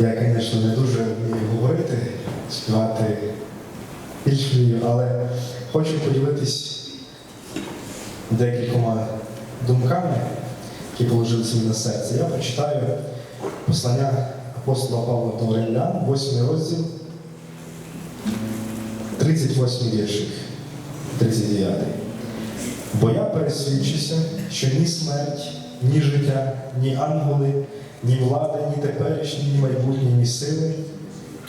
Я, звісно, не дуже вмію говорити, співати більш вмію, але хочу поділитись декількома думками, які положилися мені на серце. Я прочитаю послання апостола Павла до Римлян, 8 розділ, 38 віршик, 39. Бо я пересвідчуся, що ні смерть, ні життя, ні ангели, ні влада, ні теперішні, ні майбутні, ні сили,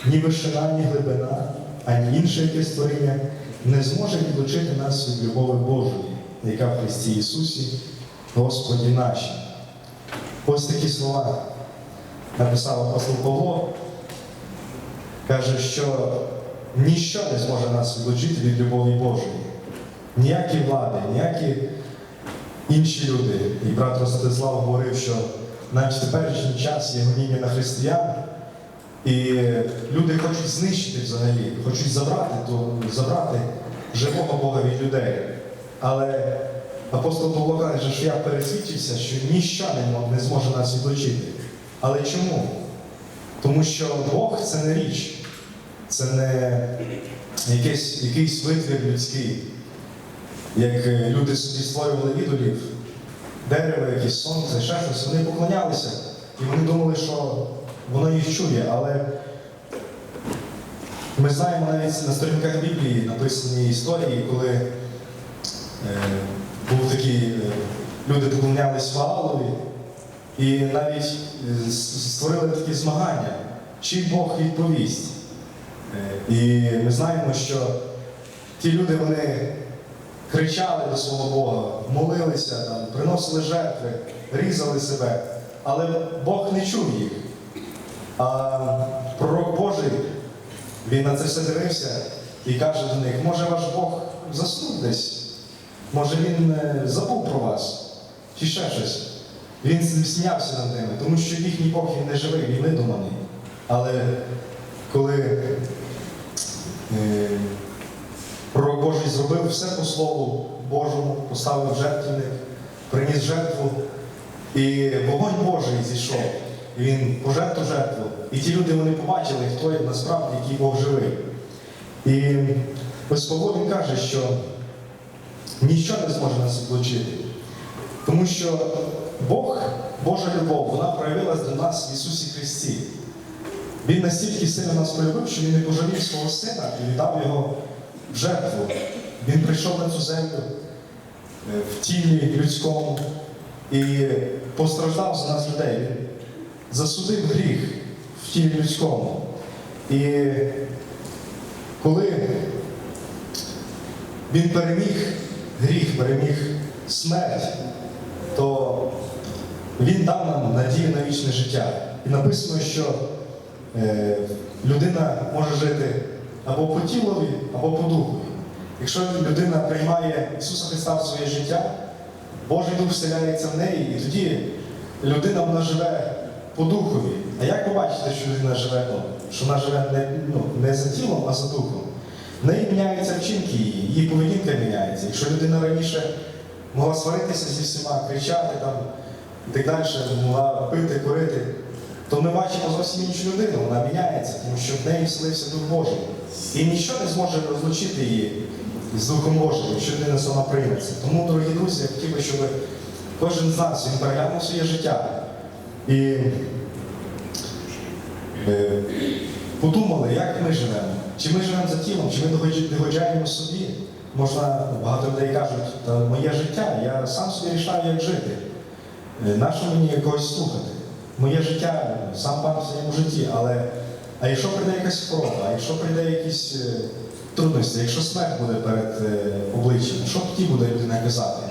ні вишина, ні глибина, ані інше яке створіння не зможе відлучити нас від любови Божої, яка в Христі Ісусі, Господі нашій. Ось такі слова написав апостол Павло. Каже, що ніщо не зможе нас відлучити від любові Божої. Ніякі влади, ніякі інші люди. І брат Ростислав говорив, що навіть в теперішній час є гоніння на християн, і люди хочуть знищити взагалі, хочуть забрати, то, забрати живого Бога від людей. Але апостол Павло каже, що я пересвідчився, що ніщо не не зможе нас відлучити. Але чому? Тому що Бог це не річ, це не якийсь, якийсь витвір людський як е, люди собі створювали ідолів, дерево, якесь сонце, ще щось, вони поклонялися. І вони думали, що воно їх чує, але ми знаємо навіть на сторінках Біблії написані історії, коли е, був такий, е, люди поклонялись Ваалові, і навіть е, створили такі змагання, чий Бог відповість. Е, І ми знаємо, що ті люди вони кричали до свого Бога, молилися, там, приносили жертви, різали себе, але Бог не чув їх. А пророк Божий, він на це все дивився і каже до них, може ваш Бог заснув десь, може він е, забув про вас, чи ще щось. Він сміявся над ними, тому що їхній Бог він не живий, він видуманий. Але коли е, Божий зробив все по Слову Божому, поставив жертвенник, приніс жертву, і вогонь Божий зійшов. І він пожертву жертву. І ті люди вони побачили, хто є насправді, який Бог живий. І ось Павло він каже, що ніщо не зможе нас відлучити. Тому що Бог, Божа любов, вона проявилась до нас в Ісусі Христі. Він настільки сильно нас полюбив, що він не пожалів свого сина і віддав його в жертву. Він прийшов на цю землю е, в тілі людському і постраждав за нас людей. Він засудив гріх в тілі людському. І коли він переміг гріх, переміг смерть, то він дав нам надію на вічне життя. І написано, що е, людина може жити або по тілові, або по духові. Якщо людина приймає Ісуса Христа в своє життя, Божий Дух вселяється в неї, і тоді людина вона живе по духові. А як ви бачите, що людина живе, ну, що вона живе не, ну, не за тілом, а за духом? В неї міняються вчинки її, її поведінка міняється. Якщо людина раніше могла сваритися зі всіма, кричати там і так далі, могла пити, курити, то ми бачимо зовсім іншу людину, вона міняється, тому що в неї вселився Дух Божий. І нічого не зможе розлучити її з Духом Божим, якщо людина сама прийметься. Тому, дорогі друзі, я хотів би, щоб кожен з нас він переглянув своє життя і е, подумали, як ми живемо. Чи ми живемо за тілом, чи ми догоджаємо собі. Можна, багато людей кажуть, та моє життя, я сам собі рішаю, як жити. Е, Нащо мені когось слухати? Моє життя, сам пан в своєму житті, але а якщо прийде якась хвороба, а якщо прийде якісь е, трудності, якщо смерть буде перед е, обличчям, що тоді буде людина казати?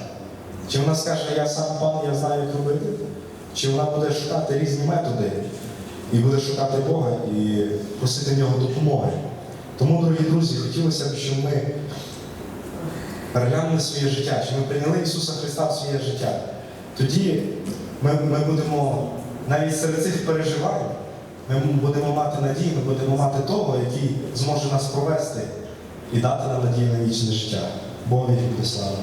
Чи вона скаже, я сам пан, я знаю, як робити? Чи вона буде шукати різні методи і буде шукати Бога і просити в нього допомоги? Тому, дорогі друзі, хотілося б, щоб ми переглянули своє життя, щоб ми прийняли Ісуса Христа в своє життя. Тоді ми, ми будемо навіть серед цих переживань, ми будемо мати надію, ми будемо мати того, який зможе нас провести і дати нам надію на вічне життя. Бог буде слава.